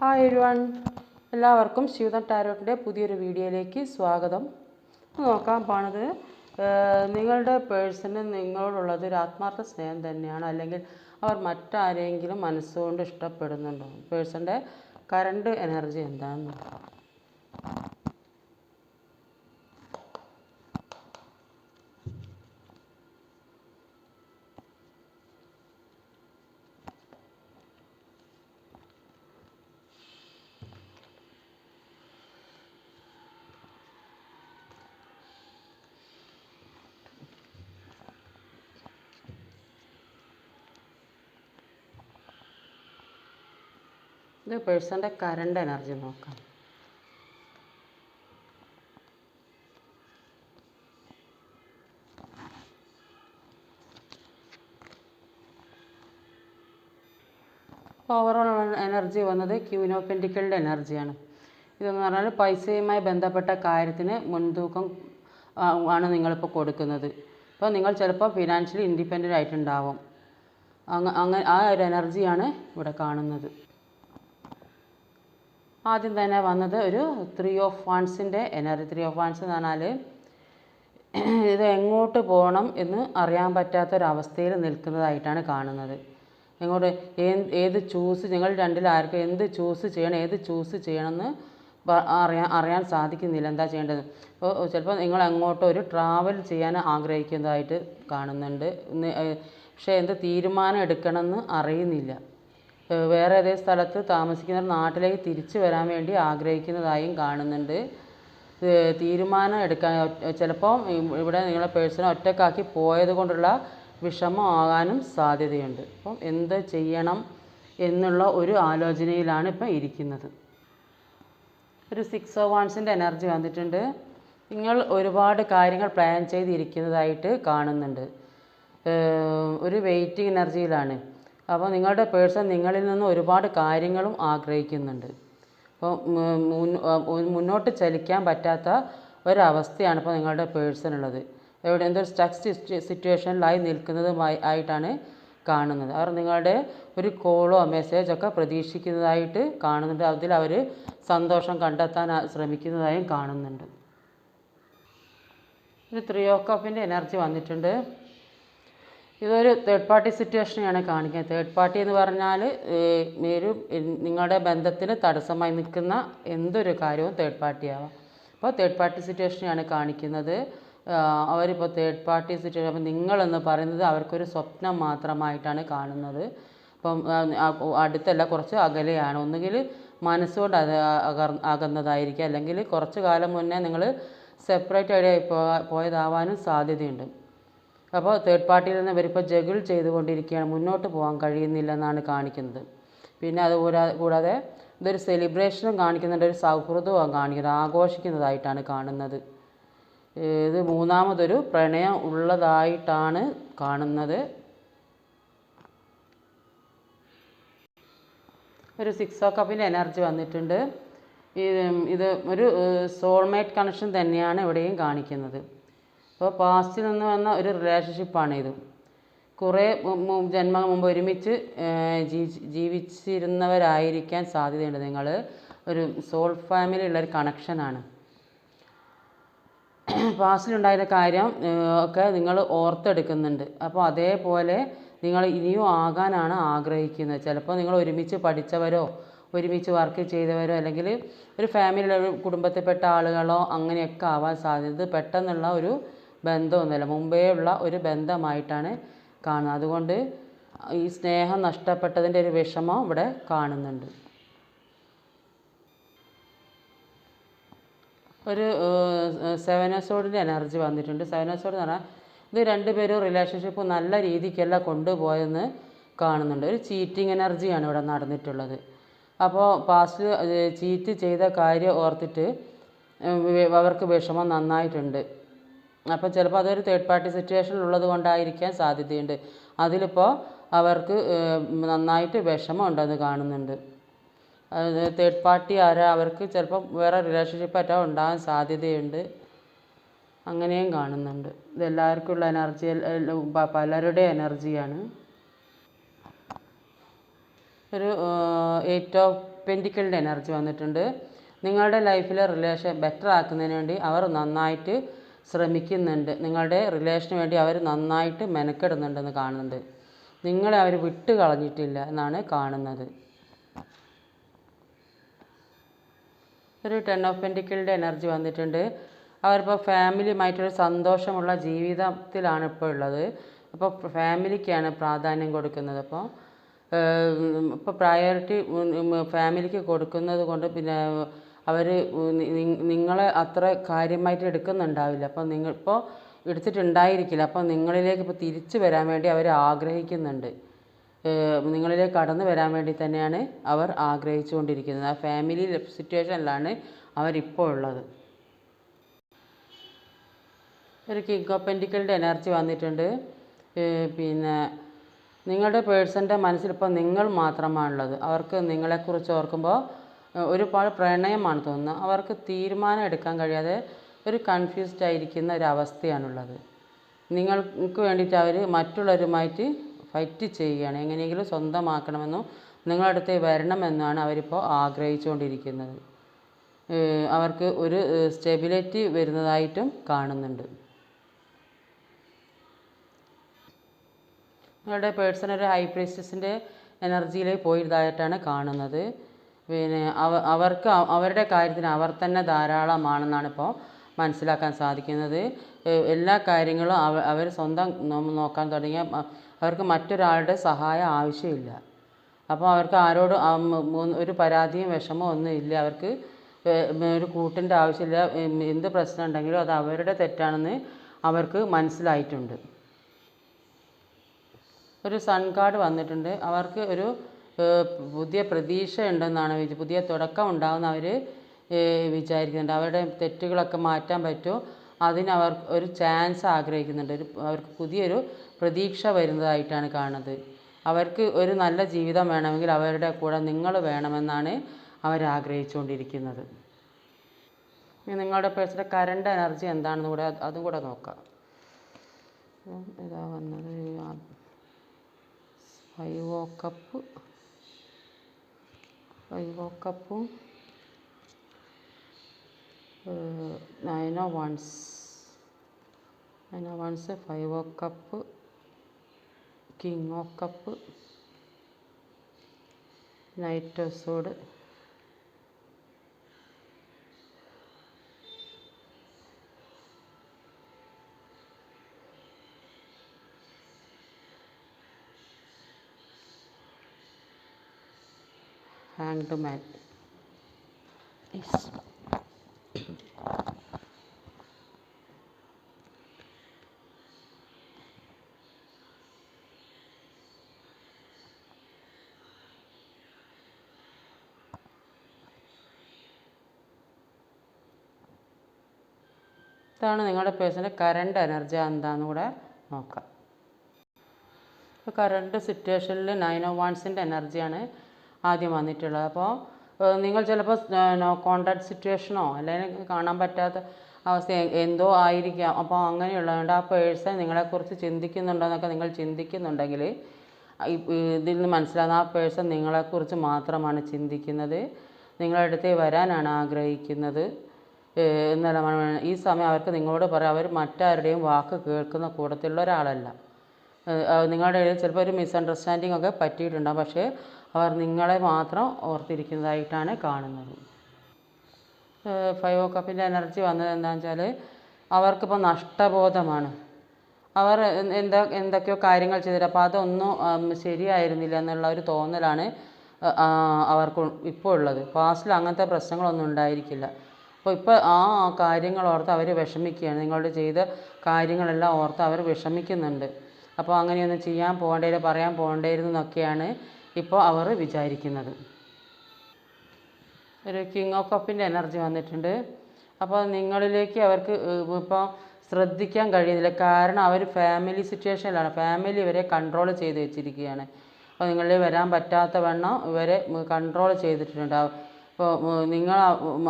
Hi എഴുവൺ എല്ലാവർക്കും ശിവദം ടാരോട്ടിന്റെ പുതിയൊരു വീഡിയോയിലേക്ക് സ്വാഗതം. നോക്കാൻ പോണത് നിങ്ങളുടെ പേഴ്സണ് നിങ്ങളോടുള്ളത് ഒരു ആത്മാർത്ഥ സ്നേഹം തന്നെയാണ്. അല്ലെങ്കിൽ അവർ മറ്റാരെങ്കിലും മനസ്സുകൊണ്ട് ഇഷ്ടപ്പെടുന്നുണ്ടോ? പേഴ്സന്റെ കറണ്ട് എനർജി എന്താണെന്ന്. നോക്കാം ഇത് പേഴ്സന്റെ കറണ്ട് എനർജി നോക്കാം. ഓവറോൾ എനർജി വന്നത് ക്യൂനോപെൻഡിക്കലിന്റെ എനർജിയാണ് ഇതെന്ന് പറഞ്ഞാൽ പൈസയുമായി ബന്ധപ്പെട്ട കാര്യത്തിന് മുൻതൂക്കം ആണ് നിങ്ങളിപ്പോൾ കൊടുക്കുന്നത്. അപ്പോൾ നിങ്ങൾ ചിലപ്പോൾ ഫിനാൻഷ്യലി ഇൻഡിപെൻഡന്റ് ആയിട്ടുണ്ടാവും. അങ്ങ് അങ്ങനെ ആ ഒരു എനർജിയാണ് ഇവിടെ കാണുന്നത്. ആദ്യം തന്നെ വന്നത് ഒരു ത്രീ ഓഫ് വാൺസിന്റെ എനർജി ത്രീ ഓഫ് വൺസ് എന്ന് പറഞ്ഞാൽ ഇത് എങ്ങോട്ട് പോകണം എന്ന് അറിയാൻ പറ്റാത്തൊരവസ്ഥയിൽ നിൽക്കുന്നതായിട്ടാണ് കാണുന്നത്. എങ്ങോട്ട് ഏത് ചൂസ് നിങ്ങൾ രണ്ടിൽ ആർക്കും എന്ത് ചൂസ് ചെയ്യണം ഏത് ചൂസ് ചെയ്യണമെന്ന് അറിയാൻ അറിയാൻ സാധിക്കുന്നില്ല. എന്താ ചെയ്യേണ്ടത്? അപ്പോൾ ചിലപ്പോൾ നിങ്ങൾ അങ്ങോട്ട് ഒരു ട്രാവൽ ചെയ്യാൻ ആഗ്രഹിക്കുന്നതായിട്ട് കാണുന്നുണ്ട്. പക്ഷേ എന്ത് തീരുമാനം എടുക്കണമെന്ന് അറിയുന്നില്ല. വേറെ ഏതേ സ്ഥലത്ത് താമസിക്കുന്നവർ നാട്ടിലേക്ക് തിരിച്ചു വരാൻ വേണ്ടി ആഗ്രഹിക്കുന്നതായും കാണുന്നുണ്ട്. തീരുമാനം എടുക്കാൻ ചിലപ്പോൾ ഇവിടെ നിങ്ങളെ പേഴ്സണെ ഒറ്റക്കാക്കി പോയത് കൊണ്ടുള്ള വിഷമം ആകാനും സാധ്യതയുണ്ട്. അപ്പം എന്ത് ചെയ്യണം എന്നുള്ള ഒരു ആലോചനയിലാണ് ഇപ്പം ഇരിക്കുന്നത്. ഒരു സിക്സ് ഓ വൺസിന്റെ എനർജി വന്നിട്ടുണ്ട്. നിങ്ങൾ ഒരുപാട് കാര്യങ്ങൾ പ്ലാൻ ചെയ്തിരിക്കുന്നതായിട്ട് കാണുന്നുണ്ട്. ഒരു വെയിറ്റിംഗ് എനർജിയിലാണ് അപ്പോൾ നിങ്ങളുടെ പേഴ്സൺ നിങ്ങളിൽ നിന്ന് ഒരുപാട് കാര്യങ്ങളും ആഗ്രഹിക്കുന്നുണ്ട്. അപ്പോൾ മുന്നോട്ട് ചലിക്കാൻ പറ്റാത്ത ഒരവസ്ഥയാണ് ഇപ്പോൾ നിങ്ങളുടെ പേഴ്സൺ ഉള്ളത് എവിടെ എന്തൊരു സ്റ്റക്ക് സിറ്റുവേഷനിലായി നിൽക്കുന്നതുമായി ആയിട്ടാണ് കാണുന്നത്. അവർ നിങ്ങളുടെ ഒരു കോളോ മെസ്സേജോ ഒക്കെ പ്രതീക്ഷിക്കുന്നതായിട്ട് കാണുന്നുണ്ട്. അതിൽ അവർ സന്തോഷം കണ്ടെത്താൻ ശ്രമിക്കുന്നതായും കാണുന്നുണ്ട്. ഒരു ത്രീ ഓ കപ്പിന്റെ എനർജി വന്നിട്ടുണ്ട്. ഇതൊരു തേർഡ് പാർട്ടി സിറ്റുവേഷനെയാണ് കാണിക്കുന്നത്. തേർഡ് പാർട്ടി എന്ന് പറഞ്ഞാൽ ഒരു നിങ്ങളുടെ ബന്ധത്തിന് തടസ്സമായി നിൽക്കുന്ന എന്തൊരു കാര്യവും തേർഡ് പാർട്ടി ആവാം. അപ്പോൾ തേർഡ് പാർട്ടി സിറ്റുവേഷനെയാണ് കാണിക്കുന്നത്. അവരിപ്പോൾ തേർഡ് പാർട്ടി സിറ്റുവേഷൻ അപ്പോൾ നിങ്ങളെന്ന് പറയുന്നത് അവർക്കൊരു സ്വപ്നം മാത്രമായിട്ടാണ് കാണുന്നത്. അപ്പം അടുത്തല്ല കുറച്ച് അകലെയാണ്. ഒന്നുകിൽ മനസ്സുകൊണ്ട് അത് അകർ അകന്നതായിരിക്കും. അല്ലെങ്കിൽ കുറച്ച് കാലം മുന്നേ നിങ്ങൾ സെപ്പറേറ്റ് ആയി പോ- പോയതാവാനും സാധ്യതയുണ്ട്. അപ്പോൾ തേർഡ് പാർട്ടിയിൽ നിന്ന് ഇവരിപ്പോൾ ജഗിൾ ചെയ്തുകൊണ്ടിരിക്കുകയാണ്. മുന്നോട്ട് പോകാൻ കഴിയുന്നില്ല എന്നാണ് കാണിക്കുന്നത്. പിന്നെ അത് കൂടാതെ ഇതൊരു സെലിബ്രേഷനും കാണിക്കുന്നുണ്ട്. ഒരു സൗഹൃദവും കാണിക്കുന്നത് ആഘോഷിക്കുന്നതായിട്ടാണ് കാണുന്നത്. ഇത് മൂന്നാമതൊരു പ്രണയം ഉള്ളതായിട്ടാണ് കാണുന്നത്. ഒരു സിക്സ് ഓ കപ്പിന്റെ എനർജി വന്നിട്ടുണ്ട്. ഇത് ഇത് ഒരു സോൾമേറ്റ് കണക്ഷൻ തന്നെയാണ് ഇവിടെയും കാണിക്കുന്നത്. അപ്പോൾ പാസ്റ്റിൽ നിന്ന് വന്ന ഒരു റിലേഷൻഷിപ്പാണ് ഇത്. കുറേ ജന്മങ്ങൾ മുമ്പ് ഒരുമിച്ച് ജീവിച്ചിരുന്നവരായിരിക്കാൻ സാധ്യതയുണ്ട്. നിങ്ങൾ ഒരു സോൾ ഫാമിലി ഉള്ള ഒരു കണക്ഷനാണ് പാസ്റ്റിലുണ്ടായിരുന്ന കാര്യം ഒക്കെ നിങ്ങൾ ഓർത്തെടുക്കുന്നുണ്ട്. അപ്പോൾ അതേപോലെ നിങ്ങൾ ഇനിയും ആകാനാണ് ആഗ്രഹിക്കുന്നത്. ചിലപ്പോൾ നിങ്ങൾ ഒരുമിച്ച് പഠിച്ചവരോ ഒരുമിച്ച് വർക്ക് ചെയ്തവരോ അല്ലെങ്കിൽ ഒരു ഫാമിലിയിലെ ഒരു കുടുംബത്തിൽപ്പെട്ട ആളുകളോ അങ്ങനെയൊക്കെ ആവാൻ സാധ്യത. പെട്ടെന്നുള്ള ഒരു ബന്ധമൊന്നുമില്ല. മുമ്പേ ഉള്ള ഒരു ബന്ധമായിട്ടാണ് കാണുന്നത്. അതുകൊണ്ട് ഈ സ്നേഹം നഷ്ടപ്പെട്ടതിന്റെ ഒരു വിഷമം ഇവിടെ കാണുന്നുണ്ട്. ഒരു സെവനസോഡിന്റെ എനർജി വന്നിട്ടുണ്ട്. സെവനസോഡ് എന്ന് പറഞ്ഞാൽ ഇത് രണ്ടുപേരും റിലേഷൻഷിപ്പ് നല്ല രീതിക്കല്ല കൊണ്ടുപോയെന്ന് കാണുന്നുണ്ട്. ഒരു ചീറ്റിംഗ് എനർജിയാണ് ഇവിടെ നടന്നിട്ടുള്ളത്. അപ്പോൾ പാസ്റ്റ് ചീറ്റ് ചെയ്ത കാര്യം ഓർത്തിട്ട് അവർക്ക് വിഷമം നന്നായിട്ടുണ്ട്. അപ്പോൾ ചിലപ്പോൾ അതൊരു തേർഡ് പാർട്ടി സിറ്റുവേഷനിൽ ഉള്ളത് കൊണ്ടായിരിക്കാൻ സാധ്യതയുണ്ട്. അതിലിപ്പോൾ അവർക്ക് നന്നായിട്ട് വിഷമം ഉണ്ടെന്ന് കാണുന്നുണ്ട് തേർഡ് പാർട്ടി ആരാ അവർക്ക് ചിലപ്പം വേറെ റിലേഷൻഷിപ്പ് ആയിട്ടോ ഉണ്ടാകാൻ സാധ്യതയുണ്ട്. അങ്ങനെയും കാണുന്നുണ്ട്. ഇതെല്ലാവർക്കും ഉള്ള എനർജി പലരുടെ എനർജിയാണ് ഒരു എയ്റ്റ് ഓഫ് പെന്റിക്കലിന്റെ എനർജി വന്നിട്ടുണ്ട്. നിങ്ങളുടെ ലൈഫിലെ റിലേഷൻ ബെറ്റർ ആക്കുന്നതിന് വേണ്ടി അവർ നന്നായിട്ട് ശ്രമിക്കുന്നുണ്ട്. നിങ്ങളുടെ റിലേഷന് വേണ്ടി അവർ നന്നായിട്ട് മെനക്കെടുന്നുണ്ടെന്ന് കാണുന്നുണ്ട്. നിങ്ങളെ അവർ വിട്ടു കളഞ്ഞിട്ടില്ല എന്നാണ് കാണുന്നത്. ഒരു ടെൻ ഓഫ് പെന്റിക്കിളിന്റെ എനർജി വന്നിട്ടുണ്ട്. അവരിപ്പോൾ ഫാമിലിയുമായിട്ടൊരു സന്തോഷമുള്ള ജീവിതത്തിലാണ് ഇപ്പോൾ ഉള്ളത്. അപ്പോൾ ഫാമിലിക്കാണ് പ്രാധാന്യം കൊടുക്കുന്നത്. അപ്പോൾ ഇപ്പോൾ പ്രയോറിറ്റി ഫാമിലിക്ക് കൊടുക്കുന്നത് കൊണ്ട് പിന്നെ അവർ നിങ്ങളെ അത്ര കാര്യമായിട്ട് എടുക്കുന്നുണ്ടാവില്ല. അപ്പോൾ നിങ്ങൾ ഇപ്പോൾ എടുത്തിട്ടുണ്ടായിരിക്കില്ല. അപ്പോൾ നിങ്ങളിലേക്ക് ഇപ്പോൾ തിരിച്ചു വരാൻ വേണ്ടി അവർ ആഗ്രഹിക്കുന്നുണ്ട്. നിങ്ങളിലേക്ക് കടന്നു വരാൻ വേണ്ടി തന്നെയാണ് അവർ ആഗ്രഹിച്ചുകൊണ്ടിരിക്കുന്നത്. ആ ഫാമിലി സിറ്റുവേഷനിലാണ് അവരിപ്പോൾ ഉള്ളത്. ഒരു കിങ് ഓഫ് പെന്റിക്കലിന്റെ എനർജി വന്നിട്ടുണ്ട്. പിന്നെ നിങ്ങളുടെ പേഴ്സന്റെ മനസ്സിലിപ്പോൾ നിങ്ങൾ മാത്രമാണുള്ളത്. അവർക്ക് നിങ്ങളെക്കുറിച്ച് ഓർക്കുമ്പോൾ ഒരുപാട് പ്രണയമാണ് തോന്നുന്നത്. അവർക്ക് തീരുമാനം എടുക്കാൻ കഴിയാതെ ഒരു കൺഫ്യൂസ്ഡ് ആയിരിക്കുന്ന ഒരു അവസ്ഥയാണുള്ളത്. നിങ്ങൾക്ക് വേണ്ടിയിട്ട് അവർ മറ്റുള്ളവരുമായിട്ട് ഫൈറ്റ് ചെയ്യുകയാണ്. എങ്ങനെയെങ്കിലും സ്വന്തമാക്കണമെന്നും നിങ്ങളുടെ അടുത്ത് വരണമെന്നാണ് അവരിപ്പോൾ ആഗ്രഹിച്ചുകൊണ്ടിരിക്കുന്നത്. അവർക്ക് ഒരു സ്റ്റെബിലിറ്റി വരുന്നതായിട്ടും കാണുന്നുണ്ട്. നിങ്ങളുടെ പേഴ്സൺ ഒരു ഹൈ പ്രീസ്റ്റസിന്റെ എനർജിയിലേക്ക് പോയതായിട്ടാണ് കാണുന്നത്. പിന്നെ അവ അവർക്ക് അവരുടെ കാര്യത്തിന് അവർ തന്നെ ധാരാളമാണെന്നാണ് ഇപ്പോൾ മനസ്സിലാക്കാൻ സാധിക്കുന്നത്. എല്ലാ കാര്യങ്ങളും അവ അവർ സ്വന്തം നോക്കാൻ തുടങ്ങിയ അവർക്ക് മറ്റൊരാളുടെ സഹായം ആവശ്യമില്ല. അപ്പോൾ അവർക്ക് ആരോട് ഒരു പരാതിയും വിഷമവും ഒന്നും ഇല്ല. അവർക്ക് ഒരു കൂട്ടിന്റെ ആവശ്യമില്ല. എന്ത് പ്രശ്നം ഉണ്ടെങ്കിലും അത് അവരുടെ തെറ്റാണെന്ന് അവർക്ക് മനസ്സിലായിട്ടുണ്ട്. ഒരു സൺ കാർഡ് വന്നിട്ടുണ്ട്. അവർക്ക് ഒരു പുതിയ പ്രതീക്ഷ ഉണ്ടെന്നാണ് പുതിയ തുടക്കം ഉണ്ടാകുമെന്ന് അവർ വിചാരിക്കുന്നുണ്ട്. അവരുടെ തെറ്റുകളൊക്കെ മാറ്റാൻ പറ്റുമോ അതിന് അവർ ഒരു ചാൻസ് ആഗ്രഹിക്കുന്നുണ്ട്. ഒരു അവർക്ക് പുതിയൊരു പ്രതീക്ഷ വരുന്നതായിട്ടാണ് കാണുന്നത്. അവർക്ക് ഒരു നല്ല ജീവിതം വേണമെങ്കിൽ അവരുടെ കൂടെ നിങ്ങൾ വേണമെന്നാണ് അവർ ആഗ്രഹിച്ചുകൊണ്ടിരിക്കുന്നത്. നിങ്ങളുടെ പേഴ്സണൽ കറണ്ട് എനർജി എന്താണെന്ന് കൂടെ അതും കൂടെ നോക്കാം. ഇതാ വന്നത് five of cup. Five of കപ്പും nine of wands. Nine of wands five of cup king of cup knight hanged man ഇതാണ് നിങ്ങളുടെ പേഴ്സന്റെ കറണ്ട് എനർജി എന്താണെന്ന് കൂടെ നോക്കാം. ഇപ്പോൾ കറണ്ട് സിറ്റുവേഷനിൽ നയൻ ഓ വൺസിന്റെ എനർജിയാണ് ആദ്യം വന്നിട്ടുള്ളത്. അപ്പോൾ നിങ്ങൾ ചിലപ്പോൾ നോ കോണ്ടാക്ട് സിറ്റുവേഷനോ അല്ലെങ്കിൽ കാണാൻ പറ്റാത്ത അവസ്ഥ എന്തോ ആയിരിക്കാം. അപ്പോൾ അങ്ങനെയുള്ളതുകൊണ്ട് ആ പേഴ്സൺ നിങ്ങളെക്കുറിച്ച് ചിന്തിക്കുന്നുണ്ടോ എന്നൊക്കെ നിങ്ങൾ ചിന്തിക്കുന്നുണ്ടെങ്കിൽ ഇതിൽ നിന്ന് മനസ്സിലാകുന്ന ആ പേഴ്സൺ നിങ്ങളെക്കുറിച്ച് മാത്രമാണ് ചിന്തിക്കുന്നത്. നിങ്ങളുടെ അടുത്ത് വരാനാണ് ആഗ്രഹിക്കുന്നത്. എന്നെല്ലാം ഈ സമയം അവർക്ക് നിങ്ങളോട് പറയാം. അവർ മറ്റാരുടെയും വാക്ക് കേൾക്കുന്ന കൂട്ടത്തിലുള്ള ഒരാളല്ല. നിങ്ങളുടെ ഇടയിൽ ചിലപ്പോൾ ഒരു മിസ്അണ്ടർസ്റ്റാൻഡിങ് ഒക്കെ പറ്റിയിട്ടുണ്ടാകും പക്ഷേ അവർ നിങ്ങളെ മാത്രം ഓർത്തിരിക്കുന്നതായിട്ടാണ് കാണുന്നത്. ഫൈവ് കപ്പിന്റെ എനർജി വന്നത് എന്താണെന്ന് വെച്ചാൽ അവർക്കിപ്പോൾ നഷ്ടബോധമാണ്. അവർ എന്താ എന്തൊക്കെയോ കാര്യങ്ങൾ ചെയ്തിട്ട് അപ്പോൾ അതൊന്നും ശരിയായിരുന്നില്ല എന്നുള്ള ഒരു തോന്നലാണ് അവർക്ക് ഇപ്പോൾ ഉള്ളത്. പാസ്റ്റിൽ അങ്ങനത്തെ പ്രശ്നങ്ങളൊന്നും ഉണ്ടായിരിക്കില്ല. അപ്പോൾ ഇപ്പോൾ ആ കാര്യങ്ങൾ ഓർത്ത് അവർ വിഷമിക്കുകയാണ്. നിങ്ങളുടെ ചെയ്ത കാര്യങ്ങളെല്ലാം ഓർത്ത് അവർ വിഷമിക്കുന്നുണ്ട്. അപ്പോൾ അങ്ങനെയൊന്നും ചെയ്യാൻ പോകേണ്ടതില്ല പറയാൻ പോകേണ്ടായിരുന്നു എന്നൊക്കെയാണ് ഇപ്പോൾ അവർ വിചാരിക്കുന്നത്. ഒരു കിങ് ഓഫ് കപ്പിന്റെ എനർജി വന്നിട്ടുണ്ട്. അപ്പോൾ നിങ്ങളിലേക്ക് അവർക്ക് ഇപ്പോൾ ശ്രദ്ധിക്കാൻ കഴിയുന്നില്ല. കാരണം അവർ ഫാമിലി സിറ്റുവേഷനിലാണ് ഫാമിലി ഇവരെ കൺട്രോൾ ചെയ്ത് വെച്ചിരിക്കുകയാണ്. അപ്പോൾ നിങ്ങളിൽ വരാൻ പറ്റാത്ത വണ്ണം ഇവരെ കൺട്രോൾ ചെയ്തിട്ടുണ്ട്. അപ്പോൾ നിങ്ങൾ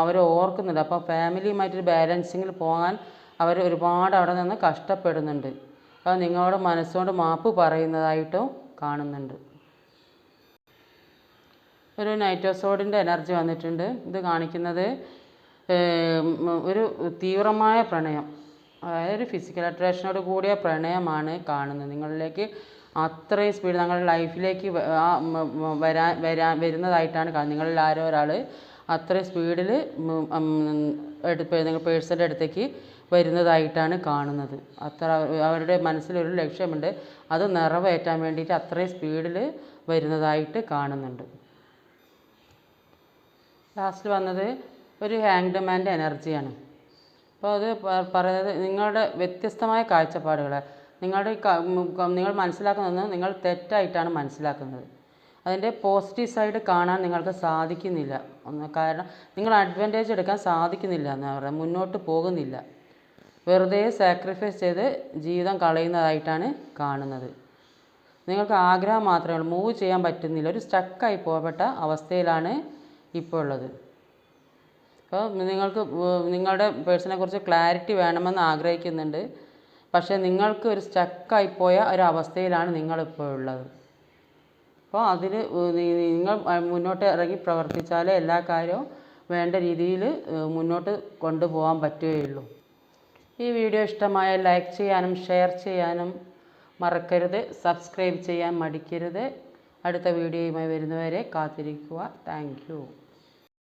അവർ ഓർക്കുന്നുണ്ട്. അപ്പോൾ ഫാമിലിയുമായിട്ടൊരു ബാലൻസിങ്ങിൽ പോകാൻ അവർ ഒരുപാട് അവിടെ നിന്ന് കഷ്ടപ്പെടുന്നുണ്ട്. അപ്പോൾ നിങ്ങളോട് മനസ്സുകൊണ്ട് മാപ്പ് പറയുന്നതായിട്ടും കാണുന്നുണ്ട്. ഒരു നൈറ്റോസോഡിന്റെ എനർജി വന്നിട്ടുണ്ട്. ഇത് കാണിക്കുന്നത് ഒരു തീവ്രമായ പ്രണയം. അതായത് ഒരു ഫിസിക്കൽ അട്രാക്ഷനോട് കൂടിയ പ്രണയമാണ് കാണുന്നത്. നിങ്ങളിലേക്ക് അത്രയും സ്പീഡ് നിങ്ങളുടെ ലൈഫിലേക്ക് വരാൻ വരാൻ വരുന്നതായിട്ടാണ് കാണുന്നത്. നിങ്ങളിൽ ആരോ ഒരാൾ അത്രയും സ്പീഡിൽ നിങ്ങൾ പേഴ്സന്റെ അടുത്തേക്ക് വരുന്നതായിട്ടാണ് കാണുന്നത്. അത്ര അവരുടെ മനസ്സിലൊരു ലക്ഷ്യമുണ്ട്. അത് നിറവേറ്റാൻ വേണ്ടിയിട്ട് അത്രയും സ്പീഡിൽ വരുന്നതായിട്ട് കാണുന്നുണ്ട്. ലാസ്റ്റ് വന്നത് ഒരു ഹാങ്ഡ് മാന്റെ എനർജിയാണ്. അപ്പോൾ അത് പറയുന്നത് നിങ്ങളുടെ വ്യത്യസ്തമായ കാഴ്ചപ്പാടുകൾ നിങ്ങളുടെ നിങ്ങൾ മനസ്സിലാക്കുന്നത് നിങ്ങൾ തെറ്റായിട്ടാണ് മനസ്സിലാക്കുന്നത്. അതിന്റെ പോസിറ്റീവ് സൈഡ് കാണാൻ നിങ്ങൾക്ക് സാധിക്കുന്നില്ല. ഒന്ന് കാരണം നിങ്ങൾ അഡ്വാന്റേജ് എടുക്കാൻ സാധിക്കുന്നില്ല എന്ന് പറയാം മുന്നോട്ട് പോകുന്നില്ല. വെറുതെ സാക്രിഫൈസ് ചെയ്ത് ജീവിതം കളയുന്നതായിട്ടാണ് കാണുന്നത്. നിങ്ങൾക്ക് ആഗ്രഹം മാത്രമേ ഉള്ളൂ. മൂവ് ചെയ്യാൻ പറ്റുന്നില്ല. ഒരു സ്റ്റക്കായി പോകപ്പെട്ട അവസ്ഥയിലാണ് ഇപ്പോൾ ഉള്ളത് അപ്പോൾ നിങ്ങൾക്ക് നിങ്ങളുടെ പേഴ്സണെ കുറിച്ച് ക്ലാരിറ്റി വേണമെന്ന് ആഗ്രഹിക്കുന്നുണ്ട്. പക്ഷേ നിങ്ങൾക്ക് ഒരു സ്റ്റക്കായിപ്പോയ ഒരു അവസ്ഥയിലാണ് നിങ്ങളിപ്പോൾ ഉള്ളത്. അപ്പോൾ അതിൽ നിങ്ങൾ മുന്നോട്ട് ഇറങ്ങി പ്രവർത്തിച്ചാലേ എല്ലാ കാര്യവും വേണ്ട രീതിയിൽ മുന്നോട്ട് കൊണ്ടുപോകാൻ പറ്റുകയുള്ളൂ. ഈ വീഡിയോ ഇഷ്ടമായ ലൈക്ക് ചെയ്യാനും ഷെയർ ചെയ്യാനും മറക്കരുത്. സബ്സ്ക്രൈബ് ചെയ്യാൻ മടിക്കരുത്. അടുത്ത വീഡിയോയുമായി വരുന്നവരെ കാത്തിരിക്കുക. താങ്ക്